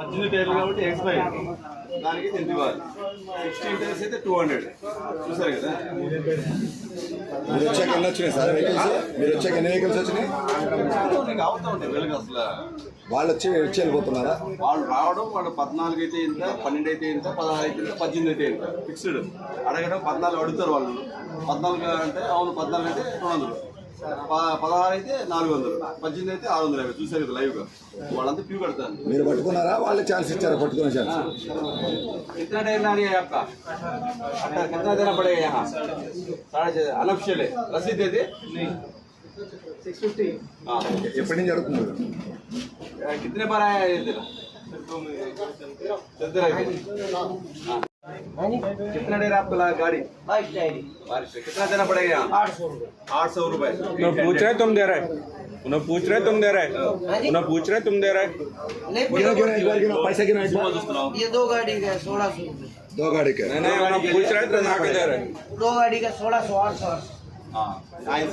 పద్దెనిమిది టైర్లు కాబట్టి ఎక్స్పైర్ దానికి ఎంత ఇవ్వాలి సిక్స్టీన్ టైర్స్ అయితే టూ హండ్రెడ్ చూసారు కదా? మీరు వచ్చాక ఎన్ని వచ్చినాయి సార్ వెహికల్స్ మీరు వచ్చాక ఎన్ని వెహికల్స్ వచ్చినాయి? అవుతా ఉంటాయి వెలుగు అసలు. వాళ్ళు వచ్చి వచ్చి వెళ్ళిపోతున్నారా? వాళ్ళు రావడం వాళ్ళు పద్నాలుగు అయితే ఇంత పన్నెండు అయితే ఇంత పదహారు అయితే ఇంత పద్దెనిమిది అయితే ఇంత ఫిక్స్డ్ అడగడం పద్నాలుగు అడుగుతారు వాళ్ళు. పద్నాలుగు అంటే అవును పద్నాలుగు అయితే రెండు వందలు. పదహారు అయితే నాలుగు వందలు పద్దెనిమిది అయితే ఆరు వందలు యాభై చూసారు కదా లైవ్ గా వాళ్ళంతా క్యూ కడతారు మీరు పట్టుకున్నారా వాళ్ళు ఛాన్స్ ఇచ్చారా పట్టుకునే ఛాన్స్ कितना टाइम ला रही है आपका अच्छा, कितना देना पड़ेगा यहाँ साढ़े छः अनऑफिशियल है रसीद दे दे సిక్స్ ఫిఫ్టీ हाँ ఎప్పటి నుంచి అడుగుతున్నారు अ, कितने बार आया है ये तेरा चलते रहे हाँ कितना देर आपको लगा गाड़ी? बाईस कितना देना पड़ेगा यहाँ? आठ सौ रुपए। आठ सौ रुपए। पूछ रहे तुम दे रहे उन्हें पूछ रहे तुम दे रहे हाँ उन्हें पूछ रहे तुम दे रहे ये दो गाड़ी का सोलह सौ दो गाड़ी का। नहीं नहीं उन्हें पूछ रहे तुम आके दे रहे दो गाड़ी का सोलह सौ आठ सौ ఆయన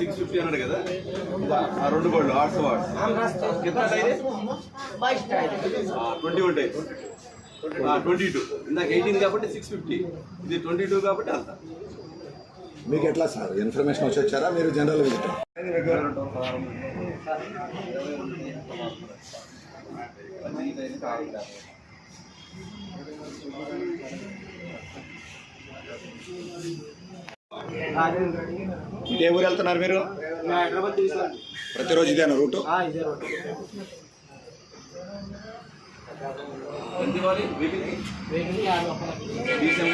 ట్వంటీ టూ ఇందాక ఎయిటీన్ కాబట్టి సిక్స్ ఫిఫ్టీ ఇది ట్వంటీ టూ కాబట్టి అంత. మీకు ఎట్లా సార్? ఇన్ఫర్మేషన్ వచ్చి వచ్చారా? మీరు జనరల్ విజిట్ ఏ ఊరు వెళ్తున్నారు మీరు? ప్రతిరోజు ఇదేనా రూటు? ఇదే రూట్. Diwali weekly weekly